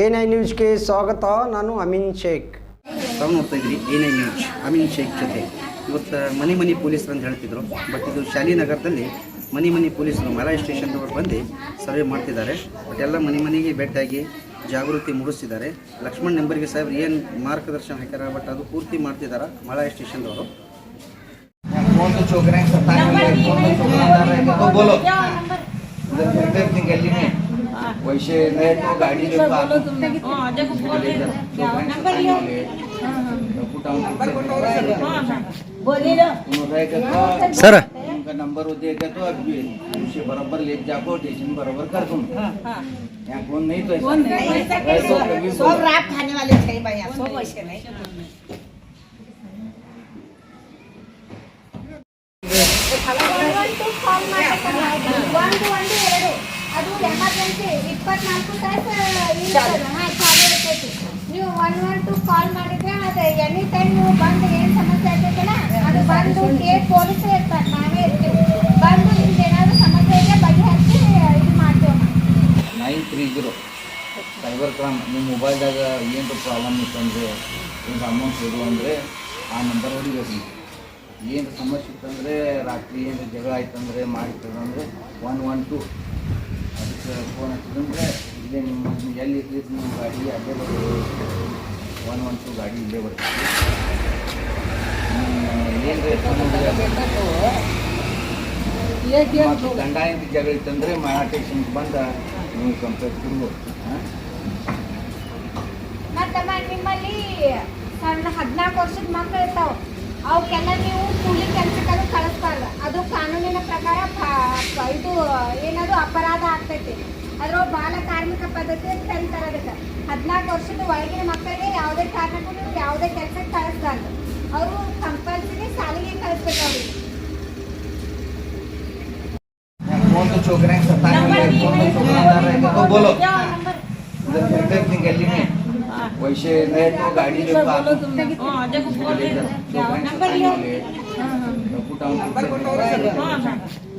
ಏನ್ I news ನ್ಯೂಸ್ಗೆ ಸ್ವಾಗತ ನಾನು ಅಮೀನ್ ಶೇಖ್ ತಾವು ನೋಡ್ತಾ ಇದ್ರಿ ಎ ನೈ ನ್ಯೂಸ್ ಅಮೀನ್ ಶೇಖ್ ಜೊತೆ ಇವತ್ತು ಮನೆ ಮನೆ ಪೊಲೀಸರು ಅಂತ ಹೇಳ್ತಿದ್ರು ಬಟ್ ಇದು ಶಾಲಿನಗರದಲ್ಲಿ ಮನೆ ಮನೆ ಪೊಲೀಸರು ಮಹಾರಾಜ್ ಸ್ಟೇಷನ್ದವರು ಬಂದು ಸರ್ವೆ ಮಾಡ್ತಿದ್ದಾರೆ ಬಟ್ ಎಲ್ಲ ಮನೆ ಮನೆಗೆ ಭೇಟಿಯಾಗಿ ಜಾಗೃತಿ ಮೂಡಿಸ್ತಿದ್ದಾರೆ ಲಕ್ಷ್ಮಣ್ ನೆಂಬರ್ಗೆ ಸಾಹೇಬ್ರು ಏನು ಮಾರ್ಗದರ್ಶನ ಹಾಕ್ಯಾರ ಬಟ್ ಅದು ಪೂರ್ತಿ ಮಾಡ್ತಿದ್ದಾರೆ ಮಹಾರಾಜ್ ಸ್ಟೇಷನ್ದವರು बोलो पैसे नाही तो गाडी सर उनका नंबर होते क्या तो अब उसे बराबर ले जाको स्टेशन बराबर कर तुम यहाँ कौन नहीं तो सब रात खाने वाले थे भैया सब ऐसे नहीं। तो फॉर्म में वन टू वन ಅದು ಎಮರ್ಜೆನ್ಸಿ ಇಪ್ಪತ್ನಾಲ್ಕು ತಾಸು ಹಾಂ ಚಾಲು ಇರ್ತೈತಿ. ನೀವು ಒನ್ ಒನ್ ಟು ಕಾಲ್ ಮಾಡಿದ್ರೆ ಅದು ಎನಿ ಟೈಮ್ ನೀವು ಬಂದು ಏನು ಸಮಸ್ಯೆ ಆಗ್ತೈತಲ್ಲ ಅದು ಬಂದು ಗೇಟ್ ಪೊಲೀಸೇ ಇರ್ತಾರೆ ನಾವೇ ಇರ್ತೀವಿ. ಬಂದು ನಿಮ್ಗೆ ಏನಾದರೂ ಸಮಸ್ಯೆ ಇದೆ ಬಗೆಹರಿಸಿ ಇದು ಮಾಡ್ತೇವೆ nine three zero. Cyber crime ನಿಮ್ಮ ಮೊಬೈಲ್ದಾಗ ಏನು ಪ್ರಾಬ್ಲಮ್ ಇತ್ತಂದರೆ ಏನು ಅಮೌಂಟ್ ಇದು ಅಂದರೆ ಆ ನಂಬರ್ ಹೊಡಿಬೇಕು ಏನು ಸಮಸ್ಯೆ ಇತ್ತಂದರೆ ರಾತ್ರಿ ಏನು ಜಗಳ ಆಯ್ತಂದರೆ ಮಾಡಿತ್ತಂದರೆ ಒನ್ ಒನ್ ಟು ಫೋನ್ ಹಚ್ಚಿದ್ರೆ ಇಲ್ಲೇ ನಿಮ್ಮ ನೀವು ಎಲ್ಲಿ ಇರ್ತೀರಿ ನಿಮ್ಮ ಗಾಡಿ ಅಲ್ಲೇ ಬರ್ತದೆ. ಒನ್ ಒನ್ ಟು ಗಾಡಿ ಇಲ್ಲೇ ಬರ್ತದೆ. ಏನು ಗಂಡ ಹೆಂಡತಿ ಜಗಳ ಇತ್ತಂದರೆ ಮಹಾ ಟೇಷನ್ಗೆ ಬಂದ ನೀವು ಕಂಪ್ಲೇಂಟ್ ಕೊಡ್ಬೋದು ಮತ್ತಮ್ಮ ನಿಮ್ಮಲ್ಲಿ ಸಣ್ಣ ಹದಿನಾಲ್ಕು ವರ್ಷದ ಮಕ್ಕಳು ಇರ್ತಾವ. ಅವಕ್ಕೆಲ್ಲ ನೀವು ಕೂಲಿ ಕೆಲಸಕ್ಕಾದ್ರೂ ಕಳಿಸ್ಬಾರ್ದು. ಅದು ಕಾನೂನಿನ ಪ್ರಕಾರ ಇದು ಏನದು ಅಪರಾಧ ಆಗ್ತೈತಿ ಅದ್ರ ಬಾಲ ಕಾರ್ಮಿಕ ಪದ್ಧತಿ ಅಂತ ಕರೀತಾರೆ ಅದಕ್ಕೆ ಹದಿನಾಲ್ಕು ವರ್ಷದ ಒಳಗಿನ ಮಕ್ಕಳಿಗೆ ಯಾವುದೇ ಕಾರಣಕ್ಕೂ ನೀವು ಯಾವುದೇ ಕೆಲಸಕ್ಕೆ ಕಳಿಸ್ಬಾರ್ದು ಅವರು ಕಂಪಲ್ಸರಿ ಶಾಲೆಗೆ ಕಳಿಸ್ಬೇಕು ಅವ್ರಿಗೆ कौन तो छोकरे हैं सत्ता में है, कौन तो छोकरा अंदर रहेगा तो बोलो इधर फिरते अपनी गली में वैसे रहे तो गाड़ी जो बात छोकरे हैं सत्ता में है, तो पुटाऊं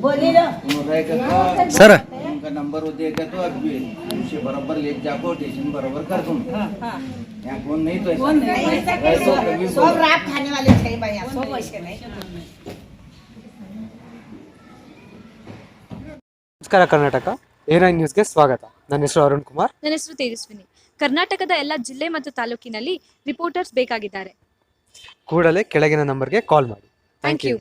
बोली लो उन्होंने रहेगा तो सर उनका नंबर वो देगा तो अब भी उसे बराबर ले जाको स्टेशन बराबर कर दूँ यहाँ कौन नहीं तो ऐसा रहे तो कभी सब बोलो। रात खाने वाले थे भैया सब वैसे नहीं ನಮಸ್ಕಾರ ಕರ್ನಾಟಕ ಎ ನೈನ್ ನ್ಯೂಸ್ಗೆ ಸ್ವಾಗತ ನನ್ನ ಹೆಸರು ಅರುಣ್ ಕುಮಾರ್ ನನ್ನ ಹೆಸರು ತೇಜಸ್ವಿನಿ ಕರ್ನಾಟಕದ ಎಲ್ಲ ಜಿಲ್ಲೆ ಮತ್ತು ತಾಲೂಕಿನಲ್ಲಿ ರಿಪೋರ್ಟರ್ಸ್ ಬೇಕಾಗಿದ್ದಾರೆ ಕೂಡಲೇ ಕೆಳಗಿನ ನಂಬರ್ಗೆ ಕಾಲ್ ಮಾಡಿ ಥ್ಯಾಂಕ್ ಯು